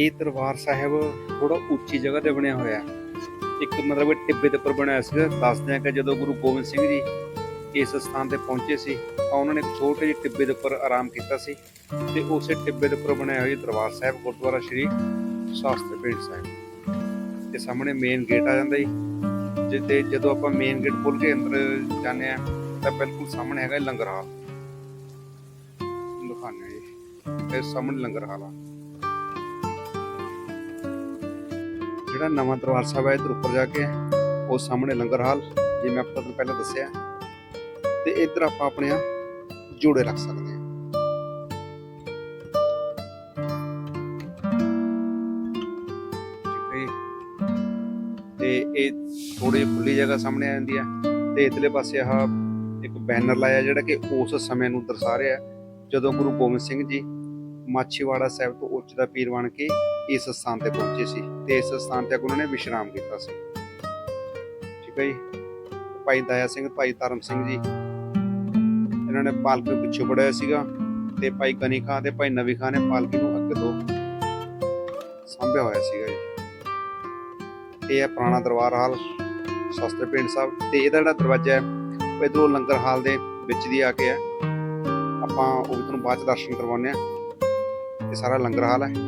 ਇਹ ਦਰਬਾਰ ਸਾਹਿਬ ਥੋੜਾ ਉੱਚੀ ਜਗ੍ਹਾ ਤੇ ਬਣਿਆ ਹੋਇਆ ਇੱਕ ਮਤਲਬ ਟਿੱਬੇ ਦੇ ਉੱਪਰ ਬਣਿਆ ਹੋਇਆ ਸੀਗਾ। ਦੱਸਦੇ ਆ ਕਿ ਜਦੋਂ ਗੁਰੂ ਗੋਬਿੰਦ ਸਿੰਘ ਜੀ ਇਸ ਸਥਾਨ ਤੇ ਪਹੁੰਚੇ ਸੀ, ਤਾਂ ਉਹਨਾਂ ਨੇ ਛੋਟੇ ਜਿਹੇ ਟਿੱਬੇ ਦੇ ਉੱਪਰ ਆਰਾਮ ਕੀਤਾ ਸੀ ਤੇ ਉਸੇ ਟਿੱਬੇ ਦੇ ਉੱਪਰ ਬਣਿਆ ਹੋਇਆ ਇਹ ਦਰਬਾਰ ਸਾਹਿਬ, ਗੁਰਦੁਆਰਾ ਸ਼੍ਰੀ ਸ਼ਾਸਤਰ ਪਿੰਡ ਸਾਹਿਬ। ਤੇ ਸਾਹਮਣੇ ਮੇਨ ਗੇਟ ਆ ਜਾਂਦਾ ਜੀ। ਜਿੱਤੇ ਜਦੋਂ ਆਪਾਂ ਮੇਨ ਗੇਟ ਖੋਲ ਕੇ ਅੰਦਰ ਜਾਂਦੇ ਆ, ਤਾਂ ਬਿਲਕੁਲ ਸਾਹਮਣੇ ਹੈਗਾ ਲੰਗਰ ਹਾਲ। ਦਿਖਾਉਂਦੇ ਆ ਜੀ। ਇਹ ਸਾਹਮਣੇ ਲੰਗਰ ਹਾਲ ਆ। ਜਿਹੜਾ ਨਵਾਂ ਦਰਬਾਰ ਸਾਹਿਬ ਹੈ ਇਧਰ ਉੱਪਰ ਜਾ ਕੇ ਉਹ ਸਾਹਮਣੇ ਲੰਗਰ ਹਾਲ ਜੇ ਮੈਂ ਆਪਾਂ ਤੁਹਾਨੂੰ ਪਹਿਲਾਂ ਦੱਸਿਆ ਤੇ ਇੱਧਰ ਆਪਾਂ ਆਪਣੇ ਆ ਜੋੜੇ ਰੱਖ ਸਕਦੇ ਹਾਂ। ਤੇ ਇਹ ਥੋੜੀ ਖੁੱਲੀ ਜਗ੍ਹਾ ਸਾਹਮਣੇ ਆ ਜਾਂਦੀ ਹੈ। ਤੇ ਇਧਰਲੇ ਪਾਸੇ ਆਹ ਇੱਕ ਬੈਨਰ ਲਾਇਆ, ਜਿਹੜਾ ਕਿ ਉਸ ਸਮੇਂ ਨੂੰ ਦਰਸਾ ਰਿਹਾ ਜਦੋਂ ਗੁਰੂ ਗੋਬਿੰਦ ਸਿੰਘ ਜੀ ਮਾਛੀਵਾੜਾ ਸਾਹਿਬ ਤੋਂ ਉੱਚ ਦਾ ਪੀਰ ਬਣ ਕੇ ਇਸ ਸਥਾਨ ਤੇ ਪਹੁੰਚੇ ਸੀ ਤੇ ਇਸ ਸਥਾਨ ਤੇ ਉਹਨਾਂ ਨੇ ਵਿਸ਼ਰਾਮ ਕੀਤਾ ਸੀ। ਠੀਕ ਹੈ ਜੀ। ਭਾਈ ਦਇਆ ਸਿੰਘ, ਭਾਈ ਧਰਮ ਸਿੰਘ ਜੀ। ਇਹਨਾਂ ਨੇ ਪਾਲਕੀ ਨੂੰ ਪਿੱਛੇ ਬੜਿਆ ਸੀਗਾ ਤੇ ਭਾਈ ਕਨੀ ਖਾਂ ਤੇ ਭਾਈ ਨਵੀ ਖਾਂ ਨੇ ਪਾਲਕੀ ਨੂੰ ਅੱਗੇ ਤੋਂ ਸਾਂਭਿਆ ਹੋਇਆ ਸੀਗਾ ਜੀ। ਇਹ ਹੈ ਪੁਰਾਣਾ ਦਰਬਾਰ ਹਾਲ, ਸ਼ਾਸਤਰ ਪਿੰਡ ਸਾਹਿਬ ਤੇ ਇਹਦਾ ਜਿਹੜਾ ਦਰਵਾਜ਼ਾ ਹੈ, ਉਹ ਇੱਧਰੋਂ ਲੰਗਰ ਹਾਲ ਦੇ ਵਿੱਚ ਦੀ ਆ ਕੇ ਹੈ। ਆਪਾਂ ਉਹ ਵੀ ਤੁਹਾਨੂੰ ਬਾਅਦ ਚ ਦਰਸ਼ਨ ਕਰਵਾਉਂਦੇ ਆ ਇਹ ਸਾਰਾ ਲੰਗਰ ਹਾਲ ਹੈ। ਠੀਕ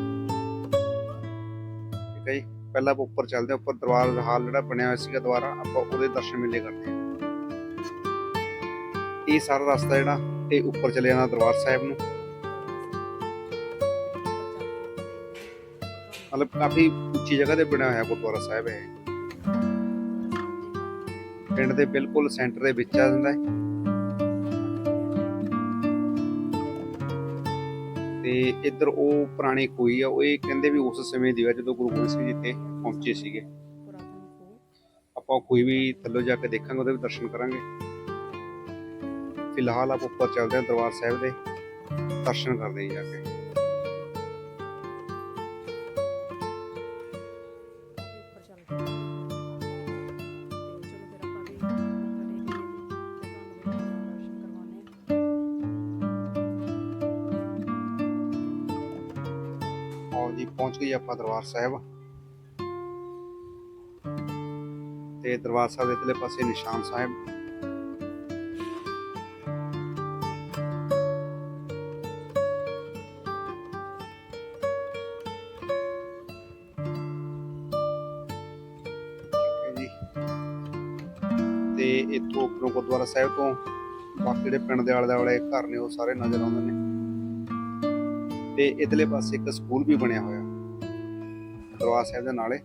ਹੈ ਜੀ। ਪਹਿਲਾਂ ਆਪਾਂ ਉੱਪਰ ਚੱਲਦੇ ਹਾਂ। ਉੱਪਰ ਦਰਬਾਰ ਹਾਲ ਜਿਹੜਾ ਬਣਿਆ ਹੋਇਆ ਸੀਗਾ ਦੁਆਰਾ ਆਪਾਂ ਉਹਦੇ ਦਰਸ਼ਨ ਮੇਲੇ ਕਰਦੇ ਹਾਂ। ਇਹ ਸਾਰਾ ਰਸਤਾ ਜਿਹੜਾ, ਇਹ ਉੱਪਰ ਚਲੇ ਜਾਂਦਾ ਦਰਬਾਰ ਸਾਹਿਬ ਨੂੰ। ਮਤਲਬ ਕਾਫੀ ਉੱਚੀ ਜਗ੍ਹਾ ਤੇ ਬਣਿਆ ਹੋਇਆ ਗੁਰਦੁਆਰਾ ਸਾਹਿਬ ਹੈ ਇਹ। ਪਿੰਡ ਦੇ ਬਿਲਕੁਲ ਸੈਂਟਰ ਦੇ ਵਿੱਚ ਆ ਜਾਂਦਾ ਹੈ। ਤੇ ਇੱਧਰ ਉਹ ਪੁਰਾਣੇ ਕੋਈ ਆ, ਉਹ ਇਹ ਕਹਿੰਦੇ ਵੀ ਉਸ ਸਮੇਂ ਦੀ ਆ ਜਦੋਂ ਗੁਰੂ ਗੋਬਿੰਦ ਸਿੰਘ ਜੀ ਇੱਥੇ ਪਹੁੰਚੇ ਸੀਗੇ। ਆਪਾਂ ਕੋਈ ਵੀ ਥੱਲੇ ਜਾ ਕੇ ਦੇਖਾਂਗੇ, ਉਹਦੇ ਵੀ ਦਰਸ਼ਨ ਕਰਾਂਗੇ। ਫਿਲਹਾਲ ਆਪਾਂ ਉੱਪਰ ਚੱਲਦੇ ਹਾਂ ਦਰਬਾਰ ਸਾਹਿਬ ਦੇ, ਦਰਸ਼ਨ ਕਰਦੇ ਜਾ ਕੇ। ਪਹੁੰਚ ਗਏ ਆਪਾਂ ਦਰਬਾਰ ਸਾਹਿਬ। ਤੇ ਦਰਬਾਰ ਸਾਹਿਬ ਦੇ ਇਧਰਲੇ ਪਾਸੇ ਨਿਸ਼ਾਨ ਸਾਹਿਬ। ਤੇ ਇੱਥੋਂ ਉੱਪਰੋਂ ਗੁਰਦੁਆਰਾ ਸਾਹਿਬ ਤੋਂ ਬਾਕੀ ਜਿਹੜੇ ਪਿੰਡ ਦੇ ਆਲੇ ਦੁਆਲੇ ਘਰ ਨੇ, ਉਹ ਸਾਰੇ ਨਜ਼ਰ ਆਉਂਦੇ ਨੇ। ਤੇ ਇਧਰਲੇ ਪਾਸੇ ਇੱਕ ਸਕੂਲ ਵੀ ਬਣਿਆ ਹੋਇਆ। ਦਰਬਾਰ ਸਾਹਿਬ ਦੇ ਨਾਲੇ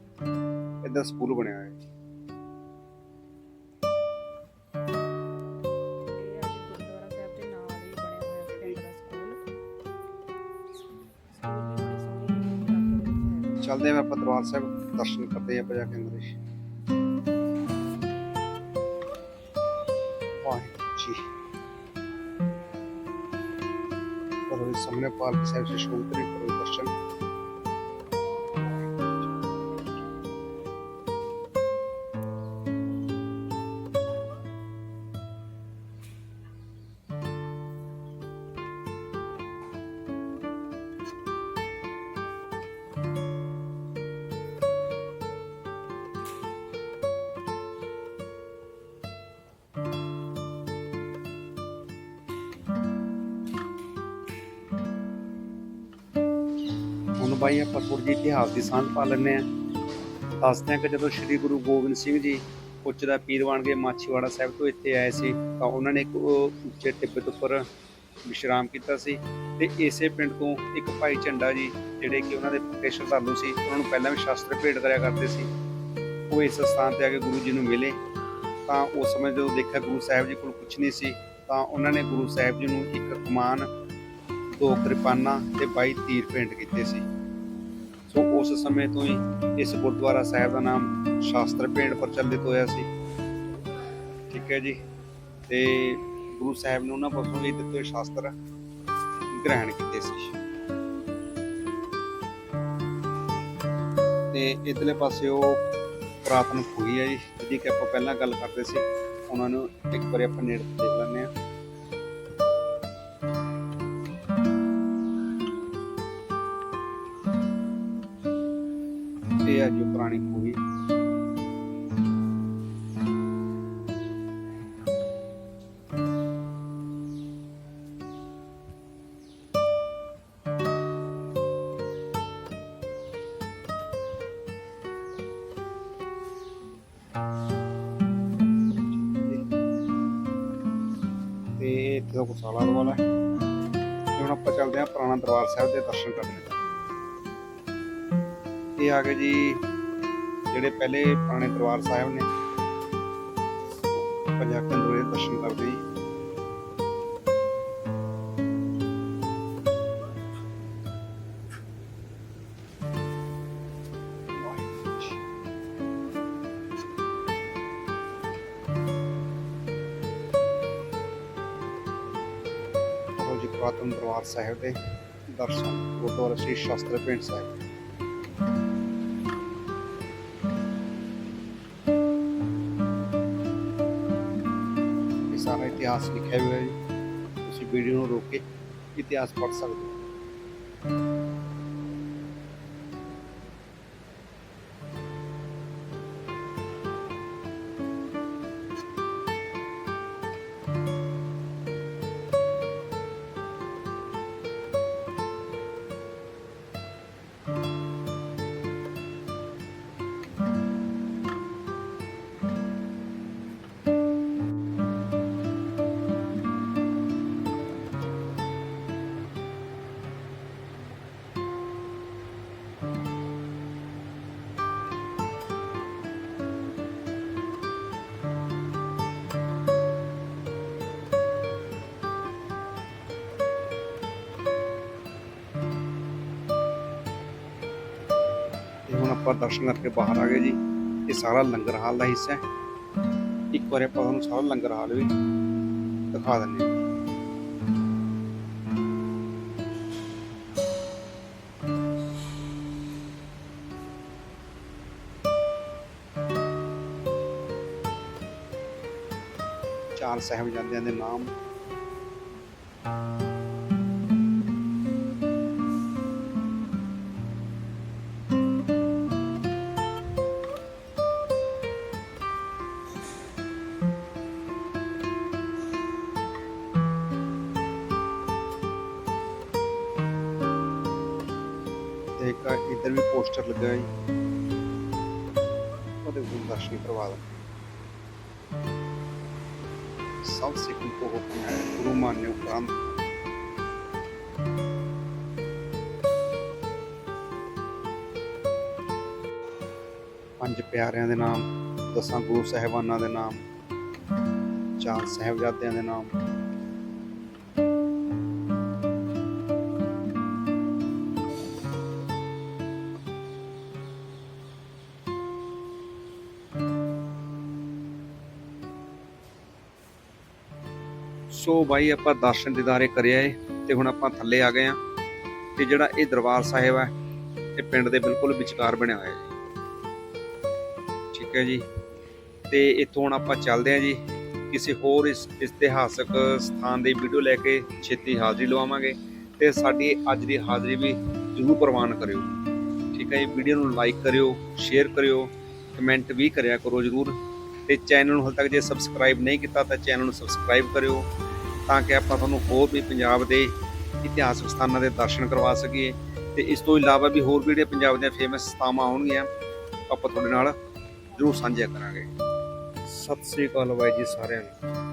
ਇੱਧਰ ਸਕੂਲ ਬਣਿਆ ਹੋਇਆ ਹੈ। ਚੱਲਦੇ ਹਾਂ ਆਪਾਂ ਦਰਬਾਰ ਸਾਹਿਬ ਦਰਸ਼ਨ ਕਰਦੇ ਹਾਂ ਆਪਾਂ ਜਾ ਕੇ ਅੰਦਰ ਜੀ। ਸਾਹਮਣੇ ਪਾਲਕ ਸਾਹਿਬ ਸੇ ਸ਼ੁਰੂ ਬਾਈ ਆਪਾਂ ਥੋੜੀ ਜਿਹੀ ਇਤਿਹਾਸ ਦੀ ਸਾਂਝ ਪਾ ਲੈਂਦੇ ਆ ਦੱਸਦੇ ਆ ਕਿ ਜਦੋਂ ਸ੍ਰੀ ਗੁਰੂ ਗੋਬਿੰਦ ਸਿੰਘ ਜੀ ਉੱਚ ਦਾ ਪੀਰ ਬਣ ਕੇ ਮਾਛੀਵਾੜਾ ਸਾਹਿਬ ਤੋਂ ਇੱਥੇ ਆਏ ਸੀ, ਤਾਂ ਉਹਨਾਂ ਨੇ ਇੱਕ ਉਹ ਉੱਚੇ ਟਿੱਬੇ ਦੇ ਉੱਪਰ ਵਿਸ਼ਰਾਮ ਕੀਤਾ ਸੀ ਤੇ ਇਸੇ ਪਿੰਡ ਤੋਂ ਇੱਕ ਭਾਈ ਝੰਡਾ ਜੀ, ਜਿਹੜੇ ਕਿ ਉਹਨਾਂ ਦੇ ਪੱਕੇ ਸ਼ਰਧਾਲੂ ਸੀ, ਉਹਨਾਂ ਨੂੰ ਪਹਿਲਾਂ ਵੀ ਸ਼ਾਸਤਰ ਭੇਟ ਕਰਿਆ ਕਰਦੇ ਸੀ। ਉਹ ਇਸ ਸਥਾਨ ਤੇ ਆ ਕੇ ਗੁਰੂ ਜੀ ਨੂੰ ਮਿਲੇ। ਤਾਂ ਉਸ ਸਮੇਂ ਜਦੋਂ ਦੇਖਿਆ ਗੁਰੂ ਸਾਹਿਬ ਜੀ ਕੋਲ ਕੁਝ ਨਹੀਂ ਸੀ, ਤਾਂ ਉਹਨਾਂ ਨੇ ਗੁਰੂ ਸਾਹਿਬ ਜੀ ਨੂੰ ਇੱਕ ਕਮਾਨ ਦੋ ਕਿਰਪਾਨਾਂ ਤੇ 22 ਤੀਰ ਭੇਂਟ ਕੀਤੇ ਸੀ। ਸੋ ਉਸ ਸਮੇਂ ਤੋਂ ਹੀ ਇਸ ਗੁਰਦੁਆਰਾ ਸਾਹਿਬ ਦਾ ਨਾਮ ਸ਼ਾਸਤਰ ਭੇਂਟ ਪ੍ਰਚਲਿਤ ਹੋਇਆ ਸੀ। ਠੀਕ ਹੈ ਜੀ। ਤੇ ਗੁਰੂ ਸਾਹਿਬ ਨੇ ਉਹਨਾਂ ਪਾਸੋਂ ਇਹ ਦਿੱਤੇ ਸ਼ਾਸਤਰ ਗ੍ਰਹਿਣ ਕੀਤੇ ਸੀ। ਤੇ ਇਧਰਲੇ ਪਾਸੇ ਉਹ ਪੁਰਾਤਨ ਖੂਹੀ ਹੈ ਜੀ, ਜਿਹਦੀ ਕਿ ਆਪਾਂ ਪਹਿਲਾਂ ਗੱਲ ਕਰਦੇ ਸੀ। ਉਹਨਾਂ ਨੂੰ ਇੱਕ ਵਾਰੀ ਆਪਾਂ ਨੇੜੇ ਦੇਖ ਲੈਂਦੇ ਹਾਂ ਹੈ ਜੋ ਪੁਰਾਣੀ ਖੂਹੀ ਤੇ ਇਹ ਇੱਥੇ ਦਾ ਕੁਸ਼ਾਲਾ ਵਾਲਾ ਹੈ। ਹੁਣ ਆਪਾਂ ਚੱਲਦੇ ਹਾਂ ਪੁਰਾਣਾ ਦਰਬਾਰ ਸਾਹਿਬ ਦੇ ਦਰਸ਼ਨ ਕਰਨ ਇਹ ਆ ਗਏ ਜੀ ਜਿਹੜੇ ਪਹਿਲੇ ਪੁਰਾਣੇ ਦਰਬਾਰ ਸਾਹਿਬ ਨੇ ਪੰਜਾਬ ਅੰਦਰ ਦਰਸ਼ਨ ਕਰਦੇ ਜੀ ਜੀ। ਕਰੋ ਦਰਬਾਰ ਸਾਹਿਬ ਦੇ ਦਰਸ਼ਨ, ਗੁਰਦੁਆਰਾ ਸ੍ਰੀ ਸ਼ਾਸਤਰ ਪਿੰਡ ਸਾਹਿਬ ਇਤਿਹਾਸ ਲਿਖਿਆ ਹੋਇਆ ਹੈ। ਤੁਸੀਂ ਵੀਡੀਓ ਨੂੰ ਰੋਕ ਕੇ ਇਤਿਹਾਸ ਪੜ੍ਹ ਸਕਦੇ ਹੋ। ਆਪਾਂ ਦਰਸ਼ਨ ਕਰਕੇ ਬਾਹਰ ਆ ਗਏ ਜੀ। ਇਹ ਸਾਰਾ ਲੰਗਰ ਹਾਲ ਦਾ ਹਿੱਸਾ ਹੈ। ਇੱਕ ਵਾਰ ਆਪਾਂ ਤੁਹਾਨੂੰ ਸਾਰਾ ਲੰਗਰ ਹਾਲ ਵੀ ਦਿਖਾ ਦਿੰਦੇ ਹਾਂ। ਚਾਰ ਸਾਹਿਬਜ਼ਾਦਿਆਂ ਦੇ ਨਾਮ ਇੱਧਰ ਵੀ ਪੋਸਟਰ ਲੱਗਾ ਹੈ ਉਹਦੇ ਕੋਲ ਕਰਵਾ ਦੋ ਸਭ ਸਿੱਖਾਂ ਕੋ ਹੁਕਮ ਹੈ, ਗੁਰੂ ਮਾਨਿਓ ਉਪਰੰਤ ਪੰਜ ਪਿਆਰਿਆਂ ਦੇ ਨਾਮ, ਦਸਾਂ ਗੁਰੂ ਸਾਹਿਬਾਨਾਂ ਦੇ ਨਾਮ, ਚਾਰ ਸਾਹਿਬਜ਼ਾਦਿਆਂ ਦੇ ਨਾਮ। ਸੋ ਬਾਈ, ਆਪਾਂ ਦਰਸ਼ਨ ਦਿਦਾਰੇ ਕਰਿਆ ਏ ਤੇ ਹੁਣ ਆਪਾਂ ਥੱਲੇ ਆ ਗਏ ਆ ਤੇ ਜਿਹੜਾ ਇਹ ਦਰਬਾਰ ਸਾਹਿਬ ਹੈ, ਇਹ ਪਿੰਡ ਦੇ ਬਿਲਕੁਲ ਵਿਚਕਾਰ ਬਣਿਆ ਹੋਇਆ ਜੀ। ਠੀਕ ਹੈ ਜੀ। ਤੇ ਇੱਥੋਂ ਹੁਣ ਆਪਾਂ ਚੱਲਦੇ ਆ ਜੀ। ਕਿਸੇ ਹੋਰ ਇਸ ਇਤਿਹਾਸਕ ਸਥਾਨ ਦੀ ਵੀਡੀਓ ਲੈ ਕੇ ਛੇਤੀ ਹਾਜ਼ਰੀ ਲਵਾਵਾਂਗੇ ਤੇ ਸਾਡੀ ਅੱਜ ਦੀ ਹਾਜ਼ਰੀ ਵੀ ਜ਼ਰੂਰ ਪ੍ਰਵਾਨ ਕਰਿਓ। ਠੀਕ ਹੈ ਜੀ। ਵੀਡੀਓ ਨੂੰ ਲਾਈਕ ਕਰਿਓ ਸ਼ੇਅਰ ਕਰਿਓ ਕਮੈਂਟ ਵੀ ਕਰਿਆ ਕਰੋ ਜ਼ਰੂਰ। ਤੇ ਚੈਨਲ ਨੂੰ ਹਾਲੇ ਤੱਕ ਜੇ ਸਬਸਕ੍ਰਾਈਬ ਨਹੀਂ ਕੀਤਾ ਤਾਂ ਚੈਨਲ ਨੂੰ ਸਬਸਕ੍ਰਾਈਬ ਕਰਿਓ। ਤਾਂ ਕਿ ਆਪਾਂ ਤੁਹਾਨੂੰ ਹੋਰ ਵੀ ਪੰਜਾਬ ਦੇ ਇਤਿਹਾਸਕ ਸਥਾਨਾਂ ਦੇ ਦਰਸ਼ਨ ਕਰਵਾ ਸਕੀਏ। ਤੇ ਇਸ ਤੋਂ ਇਲਾਵਾ ਵੀ ਹੋਰ ਵੀ ਜਿਹੜੇ ਪੰਜਾਬ ਦੀਆਂ ਫੇਮਸ ਥਾਵਾਂ ਹੋਣਗੀਆਂ ਆਪਾਂ ਤੁਹਾਡੇ ਨਾਲ ਜ਼ਰੂਰ ਸਾਂਝਾ ਕਰਾਂਗੇ। ਸਤਿ ਸ੍ਰੀ ਅਕਾਲ ਬਾਈ ਜੀ ਸਾਰਿਆਂ ਨੂੰ।